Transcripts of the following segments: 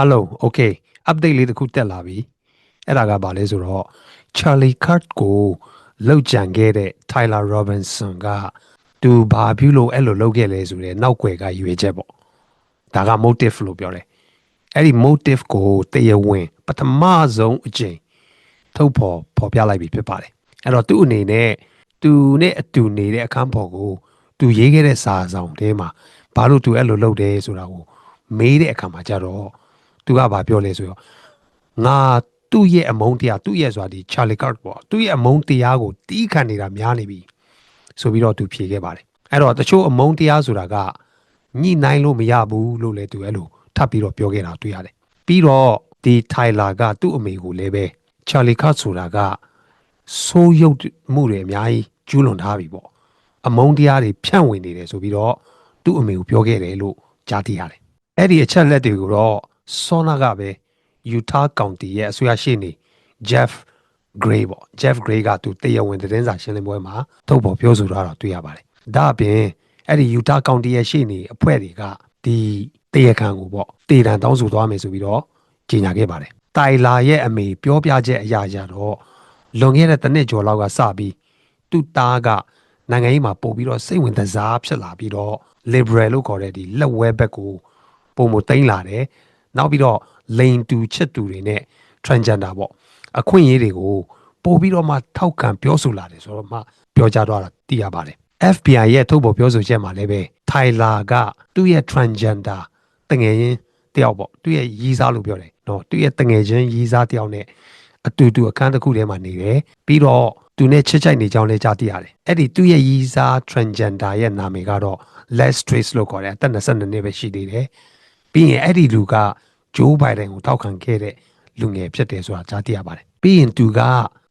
hello okay update လေးတစ်ခုတက်လာပြီအဲ့ဒါကဘာလဲဆိုတော့ Charlie Kirk ကိုလောက်ကြံခဲ့တဲ့ Tyler Robinson ကသူဘာပြုလို့အဲ့လိုလုပ်ခဲ့လဲဆိုတဲ့နောက်ွယ်ကရွေချက်ပေါ့ဒါက motive လို့ပြောတယ်အဲ့ဒီ motive ကိုတရားဝင်ပထမဆုံးအကြိမ်ထုတ်ဖော်ဖော်ပြလိုက်ပြီဖြစ်ပါတယ်အဲ့တော့သူ့အနေနဲ့သူနဲ့အတူနေတဲ့အခန်းပေါ်ကိုသူရေးခဲ့တဲ့စာဆောင်ထဲမှာဘာလို့သူအဲ့လိုလုပ်တယ်ဆိုတာကိုမေးတဲ့အခါမှာကြတော့ သူကဘာပြောလဲဆိုတော့ငါသူ့ရဲ့အမုန်းတရားသူ့ရဲ့ဆိုတာဒီ Charlie Kirk ပေါ့သူ့ရဲ့အမုန်းတရားကိုတီးခံနေတာများနေပြီဆိုပြီးတော့သူဖြေခဲ့ပါတယ်အဲ့တော့တချို့အမုန်းတရားဆိုတာကညှိနှိုင်းလို့မရဘူးလို့လည်းသူအဲ့လိုထပ်ပြီးတော့ပြောခဲ့တာတွေ့ရတယ်ပြီးတော့ဒီ Tyler ကသူ့အမေကိုလည်းပဲ Charlie Kirk ဆိုတာကဆိုးရုပ်မှုတွေအများကြီးကျူးလွန်ထားပြီပေါ့အမုန်းတရားတွေဖြန့်ဝေနေတယ်ဆိုပြီးတော့သူ့အမေကိုပြောခဲ့တယ်လို့ကြားသိရတယ်အဲ့ဒီအချက်လက်တွေကိုတော့ ဆောနာကပဲ Utah County ရဲ့အစိုးရရှေ့နေ Jeff Gray ပေါ့ Jeff Gray ကသူတရားဝင်သတင်းစာရှင်းလင်းပွဲမှာထုတ်ဖော်ပြောဆိုထားတာတွေ့ရပါတယ်။ဒါအပြင်အဲ့ဒီ Utah County ရဲ့ရှေ့နေအဖွဲ့တွေကဒီတရားခံကိုပေါ့တည်တံတောင်းဆိုသွားမယ်ဆိုပြီးတော့ကြေညာခဲ့ပါတယ်။တိုင်လာရဲ့အမေပြောပြချက်အရာရာတော့လွန်ခဲ့တဲ့တစ်နှစ်ကျော်လောက်ကစပြီးသူ့သားကနိုင်ငံရေးမှာပို့ပြီးတော့စိတ်ဝင်စားဖြစ်လာပြီးတော့ liberal လို့ခေါ်တဲ့ဒီလက်ဝဲဘက်ကိုပုံမသိမ့်လာတယ်။ နောက်ပြီးတော့လိန်တူချစ်တူတွေနဲ့ transgender ပေါ့အခွင့်အရေးတွေကိုပို့ပြီးတော့မှထောက်ခံပြောဆိုလာတယ်ဆိုတော့မှပြောကြားတော့တာသိရပါတယ် FBI ရဲ့ထုတ်ဖော်ပြောဆိုချက်မှာလည်းပဲ Tyler ကသူ့ရဲ့ transgender တငယ်ချင်းတယောက်ပေါ့သူ့ရဲ့ရီးစားလို့ပြောတယ်နော်သူ့ရဲ့တငယ်ချင်းရီးစားတယောက်နဲ့အတူတူအခန်းတစ်ခုထဲမှာနေတယ်ပြီးတော့သူနဲ့ချစ်ချိုက်နေကြောင်းလည်းကြားသိရတယ်အဲ့ဒီသူ့ရဲ့ရီးစား transgender ရဲ့နာမည်ကတော့ Les Trace လို့ခေါ်တယ်အသက်22နှစ်ပဲရှိသေးတယ် ပြီးရင်အဲ့ဒီလူကဂျိုးဘိုင်ဒန်ကိုထောက်ခံခဲ့တဲ့လူငယ်ဖြစ်တယ်ဆိုတာကြားသိရပါတယ်ပြီးရင်သူက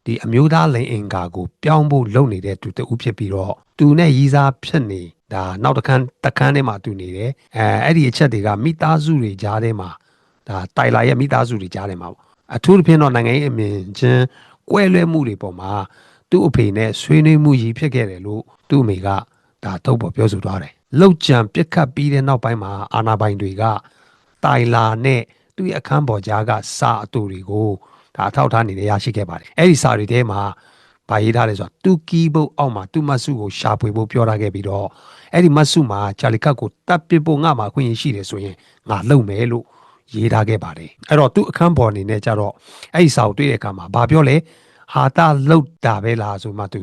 ဒီအမျိုးသားလိန်အင်ကာကိုပြောင်းဖို့လုပ်နေတဲ့သူတဦးဖြစ်ပြီးတော့သူနဲ့ရီးစားဖြစ်နေဒါနောက်တစ်ခန်းတစ်ခန်းထဲမှာသူနေတယ်အဲအဲ့ဒီအချက်တွေကမိသားစုတွေကြားထဲမှာဒါတိုင်လာရဲ့မိသားစုတွေကြားထဲမှာပေါ့အထူးသဖြင့်တော့နိုင်ငံရေးအမြင်ချင်းကွဲလွဲမှုတွေပေါ်မှာသူ့အဖေနဲ့ဆွေးနွေးမှုကြီးဖြစ်ခဲ့တယ်လို့သူ့အမေကဒါထုတ်ပေါ်ပြောဆိုသွားတယ် လောက်ကြံပြစ်ခတ်ပြီးတဲ့နောက်ပိုင်းမှာအာနာပိုင်တွေကတိုင်လာနဲ့သူ့ရဲ့အခန်းပေါ်ကြားကစာအတူတွေကိုဒါအထောက်ထားနေရရှိခဲ့ပါတယ်အဲ့ဒီစာတွေထဲမှာဗာရေးထားတယ်ဆိုတာသူကီးဘုတ်အောက်မှာသူ့မတ်စုကိုရှာဖွေဖို့ပြောထားခဲ့ပြီးတော့အဲ့ဒီမတ်စုမှာချာလီကတ်ကိုတပ်ပစ်ဖို့ငါမှာအခွင့်အရေးရှိတယ်ဆိုရင်ငါလုံမယ်လို့ရေးထားခဲ့ပါတယ်အဲ့တော့သူ့အခန်းပေါ်အနေနဲ့ကြတော့အဲ့ဒီစာကိုတွေ့တဲ့အခါမှာဘာပြောလဲဟာတာလှုပ်တာပဲလားဆိုမှသူ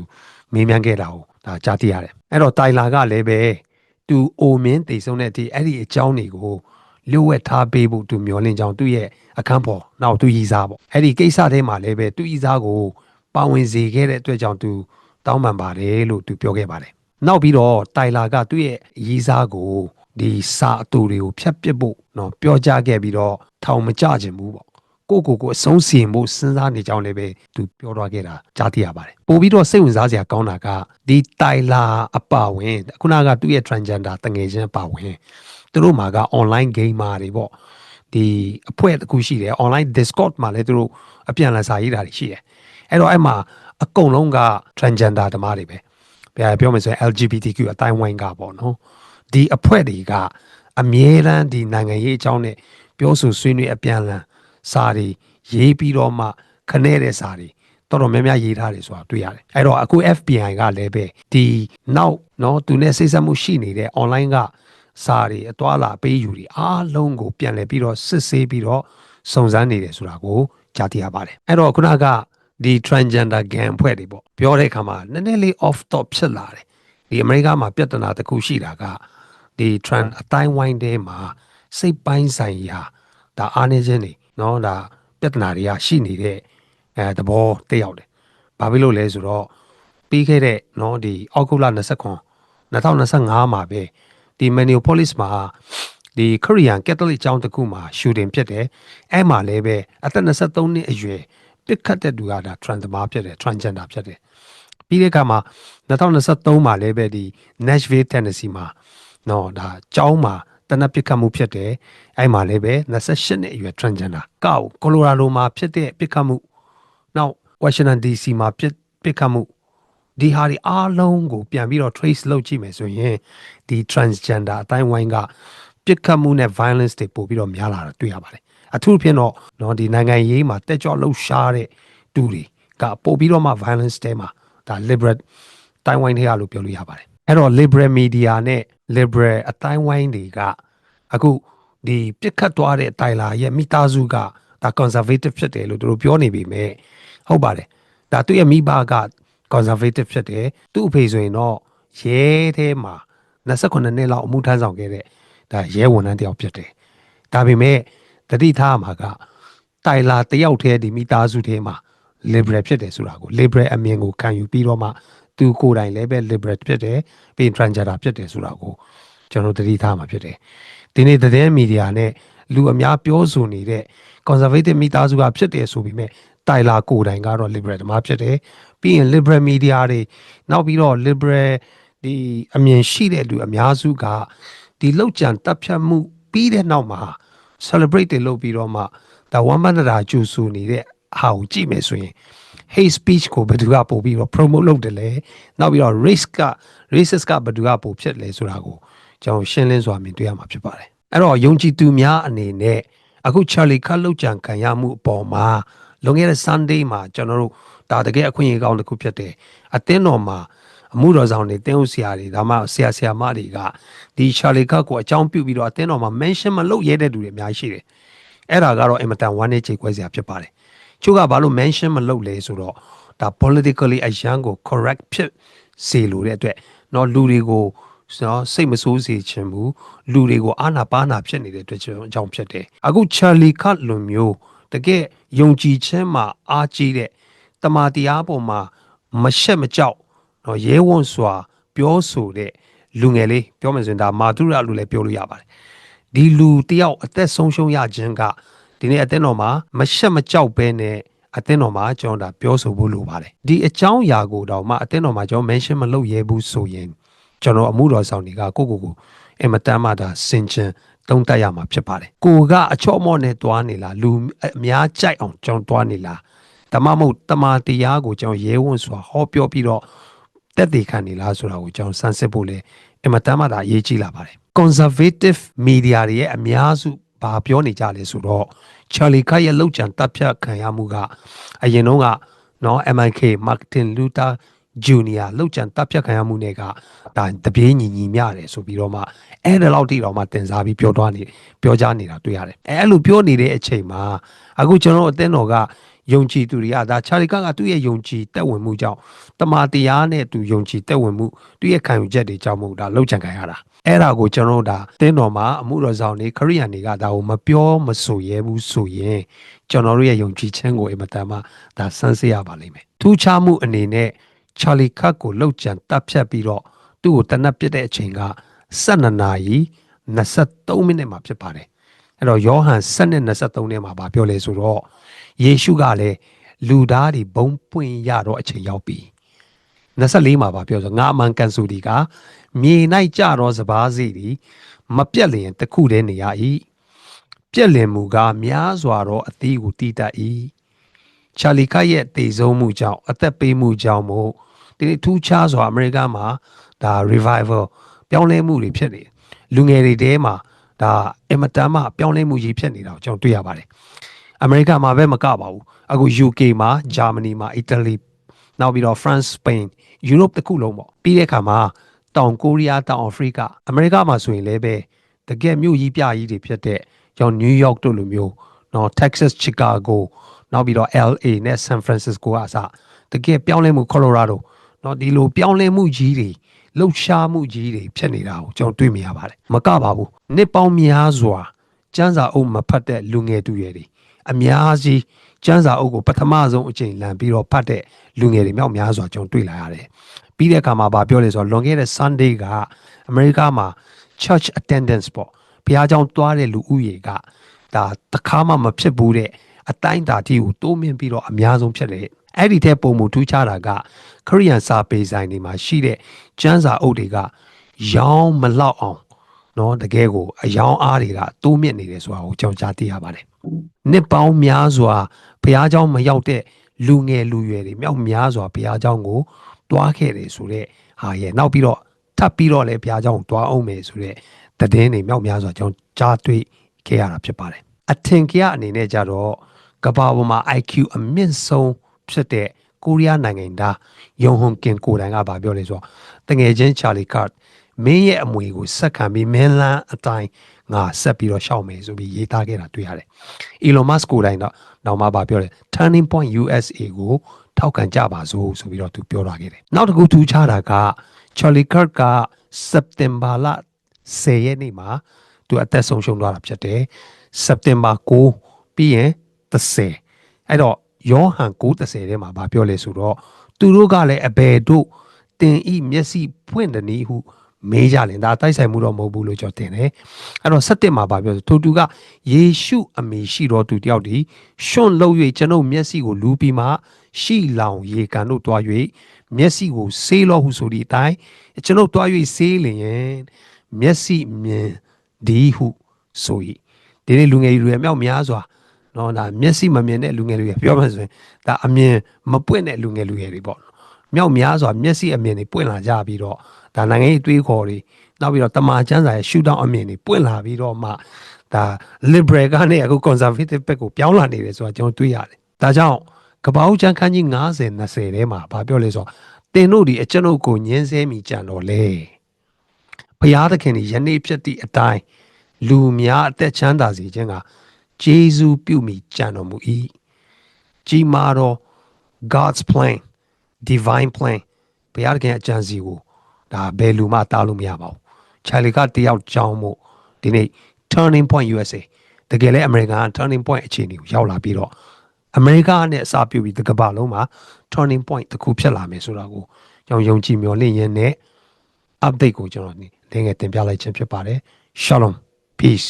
မေးမြန်းခဲ့တာကိုဒါကြားသိရတယ်အဲ့တော့တိုင်လာကလည်းပဲ သူအိုမင်းတိတ်ဆုံးတဲ့အထိအဲ့ဒီအကြောင်းတွေကိုလျှို့ဝှက်ထားပေးဖို့သူမျောလင့်ကြောင်းသူ့ရဲ့အခန်းပေါ်နောက်သူရည်စားပေါ့အဲ့ဒီကိစ္စထဲမှာလည်းပဲသူရည်စားကိုပါဝင်စေခဲ့တဲ့အတွက်ကြောင့်သူတောင်းပန်ပါတယ်လို့သူပြောခဲ့ပါတယ်နောက်ပြီးတော့တိုင်လာကသူ့ရဲ့ရည်စားကိုဒီစာအတူတွေကိုဖျက်ပစ်ဖို့เนาะပြောကြားခဲ့ပြီးတော့ထောင်မကြခြင်းဘူးပေါ့ ကိုကိုကိုအဆုံးစီရင်ဖို့စဉ်းစားနေကြောင်းလည်းပဲသူပြောသွားခဲ့တာကြားသိရပါတယ်ပို့ပြီးတော့စိတ်ဝင်စားစရာကောင်းတာကဒီတိုင်လာအပါဝင်ခုနကသူ့ရဲ့ transgender တငယ်ချင်းအပါဝင်သူတို့မှာက online gamer တွေပေါ့ဒီအဖွဲ့တစ်ခုရှိတယ် online discord မှာလည်းသူတို့အပြန်အလှန်စာရေးတာတွေရှိတယ်အဲ့တော့အဲ့မှာအကုန်လုံးက transgender ဓမ္မတွေပဲပြောမယ်ဆိုရင် LGBTQ အတိုင်းဝိုင်းကပေါ့နော်ဒီအဖွဲ့တွေကအမြဲတမ်းဒီနိုင်ငံရေးအကြောင်းနဲ့ပြောဆိုဆွေးနွေးအပြန်အလှန် စာတွေရေးပြီးတော့မှခနဲ့တဲ့စာတွေတော်တော်များများရေးထားတယ်ဆိုတာတွေ့ရတယ်အဲ့တော့အခု FBI ကလည်းပဲဒီနောက်နော်သူနဲ့စိတ်ဆက်မှုရှိနေတဲ့ online ကစာတွေအသွာလာပေးယူတွေအားလုံးကိုပြန်လည်ပြီးတော့စစ်ဆေးပြီးတော့စုံစမ်းနေတယ်ဆိုတာကိုကြားသိရပါတယ်အဲ့တော့ခုနကဒီ transgender gang ဖွဲ့တွေပေါ့ပြောတဲ့အခါမှာနည်းနည်းလေး off top ဖြစ်လာတယ်ဒီအမေရိကမှာပြဿနာတစ်ခုရှိတာကဒီ trans အတိုင်းဝိုင်းတဲမှာစိတ်ပိုင်းဆိုင်ရာဒါအားနေခြင်းတွေ နော်ဒါပြဿနာတွေကရှိနေတဲ့အဲသဘောတက်ရောက်တယ်။ဘာဖြစ်လို့လဲဆိုတော့ပြီးခဲ့တဲ့နော်ဒီအောက်တိုဘာ29 2025မှာပဲဒီ Minneapolis မှာဒီ Korean Catholic ကျောင်းတစ်ခုမှာ shooting ဖြစ်တယ်။အဲ့မှာလည်းပဲအသက်23နှစ်အရွယ်ပြစ်ခတ်တဲ့သူကဒါ trans သမားဖြစ်တယ် transgender ဖြစ်တယ်။ပြီးတဲ့အခါမှာ2023မှာလည်းပဲဒီ Nashville Tennessee မှာနော်ဒါကျောင်းမှာ နက်ပစ်ခတ်မှုဖြစ်တယ်အဲ့မှာလည်းပဲ28နှစ်အရွယ် transgender ကောက်ကိုလိုရာဒိုမှာဖြစ်တဲ့ပစ်ခတ်မှုနောက် Washington DC မှာပစ်ပစ်ခတ်မှုဒီဟာဒီအားလုံးကိုပြန်ပြီးတော့ trace လုပ်ကြည့်မယ်ဆိုရင်ဒီ transgender အတိုင်းဝိုင်းကပြစ်ခတ်မှုနဲ့ violence တွေပို့ပြီးတော့များလာတာတွေ့ရပါတယ်အထူးဖြင့်တော့နော်ဒီနိုင်ငံရေးမှာတက်ကြွလှုပ်ရှားတဲ့တူတွေကပို့ပြီးတော့မှ violence တဲမှာဒါ liberal တိုင်းဝိုင်းတွေကလို့ပြောလို့ရပါတယ်အဲ့တော့ liberal media နဲ့ liberal အတိုင်းဝိုင်းတွေကအခုဒီပြစ်ခတ်သွားတဲ့တိုင်လာရဲ့မိသားစုကဒါ conservative ဖြစ်တယ်လို့သူတို့ပြောနေပြီမဲ့ဟုတ်ပါတယ်ဒါသူ့ရဲ့မိဘက conservative ဖြစ်တယ်သူ့အဖေဆိုရင်တော့ရဲထဲမှာ29နှစ်လောက်အမှုထမ်းဆောင်ခဲ့တဲ့ဒါရဲဝန်ထမ်းတစ်ယောက်ဖြစ်တယ်ဒါပေမဲ့တတိထားမှာကတိုင်လာတယောက်တည်းဒီမိသားစုထဲမှာ liberal ဖြစ်တယ်ဆိုတာကို liberal အမြင်ကိုခံယူပြီးတော့မှ သူကိုယ်တိုင်လည်းပဲ liberal ဖြစ်တယ်ပြီး transgender ဖြစ်တယ်ဆိုတာကိုကျွန်တော်တတိထားမှာဖြစ်တယ်ဒီနေ့သတင်းမီဒီယာနဲ့လူအများပြောဆိုနေတဲ့ conservative မိသားစုကဖြစ်တယ်ဆိုပြီးမြဲတိုင်လာကိုယ်တိုင်ကတော့ liberal ဓမ္မဖြစ်တယ်ပြီးရင် liberal media တွေနောက်ပြီးတော့ liberal ဒီအမြင်ရှိတဲ့လူအများစုကဒီလောက်ကြံတပ်ဖြတ်မှုပြီးတဲ့နောက်မှာ celebrate တွေလုပ်ပြီးတော့မှဒါဝမ်းမန္တရာကျူဆူနေတဲ့ဟာကိုကြည့်မယ်ဆိုရင် hate speech ကိုဘယ်သူကပို့ပြီးတော့ promote လုပ်တယ်လဲနောက်ပြီးတော့ race က racist ကဘယ်သူကပို့ဖြစ်လဲဆိုတာကိုကျွန်တော်ရှင်းလင်းစွာမြင်တွေ့ရမှာဖြစ်ပါတယ်အဲ့တော့ယုံကြည်သူများအနေနဲ့အခု Charlie ခတ်လောက်ကြံခံရမှုအပေါ်မှာလွန်ခဲ့တဲ့ Sunday မှာကျွန်တော်တို့ဒါတကယ်အခွင့်အရေးကောင်းတစ်ခုဖြစ်တယ်အသင်းတော်မှာအမှုတော်ဆောင်တွေတင်းဥဆရာတွေဒါမှဆရာဆရာမတွေကဒီ Charlie ခတ်ကိုအကြောင်းပြုပြီးတော့အသင်းတော်မှာ mention မလုပ်ရတဲ့လူတွေအများကြီးရှိတယ်အဲ့ဒါကတော့အင်မတန်ဝမ်းနည်းကြေကွဲစရာဖြစ်ပါတယ် ချို့ကဘာလို့ mention မလုပ်လဲဆိုတော့ဒါ politically အရန်ကို correct ဖြစ်စေလို့တဲ့အတွက်เนาะလူတွေကိုနော်စိတ်မဆိုးစေချင်ဘူးလူတွေကိုအာနာပါနာဖြစ်နေတဲ့အတွက်ကြောင့်အကြောင်းဖြစ်တယ်အခု Charlie Cut လိုမျိုးတကယ်ယုံကြည်ခြင်းမှာအားကြီးတဲ့တမာတရားပေါ်မှာမရှက်မကြောက်နော်ရဲဝံ့စွာ ပြောဆိုတဲ့လူငယ်လေးပြောမယ်ဆိုရင်ဒါမာတုရလို့လည်းပြောလို့ရပါတယ်ဒီလူတယောက်အသက်ဆုံးရှုံးရခြင်းက ဒီနေ့အသင်းတော်မှာမရှက်မကြောက်ဘဲနဲ့အသင်းတော်မှာကျွန်တော်ဒါပြောဆိုဖို့လိုပါတယ်ဒီအကြောင်းအရာကိုတော့မှအသင်းတော်မှာကျွန်တော် mention မလုပ်ရဲဘူးဆိုရင်ကျွန်တော်အမှုတော်ဆောင်တွေကကိုကိုကိုအမတမ်းမှဒါစင်ချင်တုံးတက်ရမှာဖြစ်ပါတယ်ကိုကအချော့မော့နဲ့တွားနေလားလူအများကြိုက်အောင်ကျွန်တော်တွားနေလားတမမဟုတ်တမာတရားကိုကျွန်တော်ရဲဝံ့စွာဟောပြောပြီးတော့တက်တည်ခံနေလားဆိုတာကိုကျွန်တော်စမ်းစစ်ဖို့လဲအမတမ်းမှဒါအရေးကြီးလာပါတယ် conservative media တွေရဲ့အများစု ဘာပြောနေကြလဲဆိုတော့ Charlie Kirk ရဲ့လောက်ကျန်တပ်ဖြတ်ခံရမှုကအရင်တုန်းကနော် MIK Martin Luther Junior လောက်ကျန်တပ်ဖြတ်ခံရမှုတွေကဒါတပြေးညီညီမျှတယ်ဆိုပြီးတော့မှအဲ့ဒါလောက်တိတော့မှတင်စားပြီးပြောသွားနေပြောကြနေတာတွေ့ရတယ်အဲ့လိုပြောနေတဲ့အချိန်မှာအခုကျွန်တော်အသင်းတော်က ယုံကြည်သူတွေကဒါချာလီကကသူ့ရဲ့ယုံကြည်တက်ဝင်မှုကြောင့်တမာတရားနဲ့သူယုံကြည်တက်ဝင်မှုသူ့ရဲ့ခံယူချက်တွေကြောင့်မဟုတ်ဒါလောက်ချန်ခံရတာအဲ့ဒါကိုကျွန်တော်တို့ဒါတင်းတော်မှာအမှုတော်ဆောင်တွေခရိယန်တွေကဒါကိုမပြောမဆိုရဲဘူးဆိုရင်ကျွန်တော်တို့ရဲ့ယုံကြည်ခြင်းကိုအင်မတန်မှဒါဆန်းစစ်ရပါလိမ့်မယ်ထူးခြားမှုအနေနဲ့ချာလီခတ်ကိုလှုပ်ကြံတပ်ဖြတ်ပြီးတော့သူ့ကိုတနက်ပြစ်တဲ့အချိန်က12နာရီ23မိနစ်မှာဖြစ်ပါတယ်အဲ့တော့ယောဟန်7နဲ့23နဲ့မှာဗာပြောလဲဆိုတော့ ယေရှုကလည်းလူသားတွေဘုံပွင့်ရတော့အချိန်ရောက်ပြီ24မှာဗာပြောဆိုငါအမှန်ကန်ဆိုဒီကမြေ၌ကြတော့စပားစီဒီမပြက်လျင်တခုတည်းနေရ၏ပြက်လင်မူကားများစွာသောအသီးကိုတီးတတ်၏ချာလီကရဲ့တည်ဆုံးမှုကြောင့်အသက်ပေးမှုကြောင့်မို့ဒီထူးခြားစွာအမေရိကန်မှာဒါ revival ပြောင်းလဲမှုတွေဖြစ်နေလူငယ်တွေတဲမှာဒါအင်မတန်မှပြောင်းလဲမှုကြီးဖြစ်နေတာကိုကျွန်တော်တွေ့ရပါတယ် အမေရိကန်မှာပဲမကပါဘူးအခု UK မှာဂျာမနီမှာအီတလီနောက်ပြီးတော့ France Spain Europe တခုလုံးပေါ့ပြီးတဲ့အခါမှာတောင်ကိုရီးယားတောင်အာဖရိကအမေရိကမှာဆိုရင်လည်းပဲတကယ်မြို့ကြီးပြကြီးတွေဖြစ်တဲ့ကျောင်းနယူးယောက်တို့လိုမျိုးနော် Texas Chicago နောက်ပြီးတော့ LA နဲ့ San Francisco ကအစတကယ်ပြောင်းလဲမှု Colorado နော်ဒီလိုပြောင်းလဲမှုကြီးတွေလှုပ်ရှားမှုကြီးတွေဖြစ်နေတာကိုကျွန်တော်တွေ့မြင်ရပါတယ်မကပါဘူးနှစ်ပေါင်းများစွာစံစာအုပ်မဖတ်တဲ့လူငယ်သူရွယ်တွေ အများကြီးစံစာအုပ်ကိုပထမဆုံးအချိန်လန်ပြီးတော့ဖတ်တဲ့လူငယ်တွေမြောက်များစွာကျွန်တော်တွေ့လာရတယ်ပြီးတဲ့အခါမှာဗာပြောလဲဆိုတော့လွန်ခဲ့တဲ့ Sunday ကအမေရိကမှာ church attendance ပေါ့ဘုရားကျောင်းသွားတဲ့လူဦးရေကဒါတခါမှမဖြစ်ဘူးတဲ့အတိုင်းတာတီကိုတိုးမြင့်ပြီးတော့အများဆုံးဖြစ်တယ်အဲ့ဒီတဲ့ပုံမှုထူးခြားတာကခရိယန်စာပေဆိုင်တွေမှာရှိတဲ့ကျမ်းစာအုပ်တွေကရောင်းမလောက်အောင် เนาะတကယ်ကိုအယောင်အားတွေကတိုးမြင့်နေတယ်ဆိုတာကိုကြောင်ကြားသိရပါတယ်နှစ်ပေါင်းများစွာဘုရားကျောင်းမရောက်တဲ့လူငယ်လူရွယ်တွေမြောက်များစွာဘုရားကျောင်းကိုတွားခဲ့တယ်ဆိုတော့ဟာရဲ့နောက်ပြီးတော့ထပ်ပြီးတော့လည်းဘုရားကျောင်းကိုတွားအောင်မယ်ဆိုတော့တည်င်းတွေမြောက်များစွာကျွန်တော်ကြားတွေ့ခဲ့ရတာဖြစ်ပါတယ် အထင်ကရအနေနဲ့ကြတော့ကမ္ဘာပေါ်မှာ IQ အမြင့်ဆုံးဖြစ်တဲ့ကိုရီးယားနိုင်ငံသားယုံဟွန်ကင်ကိုယ်တိုင်ကဗာပြောလဲဆိုတော့တငယ်ချင်းချာလီကတ် မင်းရဲ့အမွေကိုဆက်ခံပြီးမင်းလန်းအတိုင်းငါဆက်ပြီးတော့ရှောက်မယ်ဆိုပြီးရေးသားခဲ့တာတွေ့ရတယ်။ Elon Musk ကိုယ်တိုင်တော့နောက်မှဗာပြောတယ် Turning Point USA ကိုထောက်ခံကြပါစို့ဆိုပြီးတော့သူပြောထားခဲ့တယ်။နောက်တစ်ခုထူးခြားတာက Charlie Kirk က September လ10ရက်နေ့မှာသူအသက်ဆုံးရှုံးသွားတာဖြစ်တယ်။ September 9ပြီးရင်30အဲ့တော့ယောဟန်9:30ထဲမှာဗာပြောလဲဆိုတော့သူတို့ကလည်းအဘယ်တို့တင်ဤမျက်စိဖွင့်တယ်နည်းဟု မေးကြလင်ဒါတိုက်ဆိုင်မှုတော့မဟုတ်ဘူးလို့ကျွန်တော်တင်တယ်အဲ့တော့7မှာဗာပြောဆိုထိုသူကယေရှုအမိရှိတော်သူတယောက်ဒီရှွန့်လို့၍ကျွန်ုပ်မျက်စိကိုလူပြီးမှရှိလောင်ရေကန်တို့တွား၍မျက်စိကိုဆေးလို့ဟုဆိုသည့်အတိုင်းကျွန်ုပ်တွား၍ဆေးလျင်မျက်စိမြင်ဒီဟုဆို၏ဒီနေ့လူငယ်တွေအမြောက်များစွာနော်ဒါမျက်စိမမြင်တဲ့လူငယ်တွေပြောမှဆိုရင်ဒါအမြင်မပွင့်တဲ့လူငယ်လူငယ်တွေပေါ့မြောက်များစွာမျက်စိအမြင်တွေပွင့်လာကြပြီးတော့ ဒါနိုင်ငံရေးတွေးခေါ်တွေနောက်ပြီးတော့တမာချမ်းစာရဲ့ရှူတောင်းအမြင်တွေပွင့်လာပြီးတော့မှဒါ liberal ကနေအခု conservative ဘက်ကိုပြောင်းလာနေတယ်ဆိုတာကျွန်တော်တွေ့ရတယ်ဒါကြောင့်ကပ္ပဦးချမ်းခန်းကြီး90 20ထဲမှာဗာပြောလဲဆိုတော့တင်တို့ဒီအကျွန်ုပ်ကိုညင်းဆဲမိကြံတော့လေဘုရားသခင်ဒီယနေ့ဖြစ်သည့်အတိုင်းလူများအသက်ချမ်းသာစေခြင်းကဂျေဇူးပြုမိကြံတော်မူ၏ကြီးမားသော God's plan divine plan ဘုရားသခင်အကြံစီကို ဒါဘယ်လူမှတားလို့မရပါဘူးချာလီကတယောက်ကြောင်းမို့ဒီနေ့ turning point USA တကယ်လဲအမေရိကန်က turning point အခြေအနေကိုရောက်လာပြီးတော့အမေရိကနဲ့အစားပြုပြီးတကမ္ဘာလုံးမှာ turning point တစ်ခုဖြစ်လာမယ်ဆိုတာကိုကျွန်တော်ယုံကြည်မျှော်လင့်ရင်းနဲ့ update ကိုကျွန်တော်ဒီငယ်တင်ပြလိုက်ခြင်းဖြစ်ပါတယ် shalom peace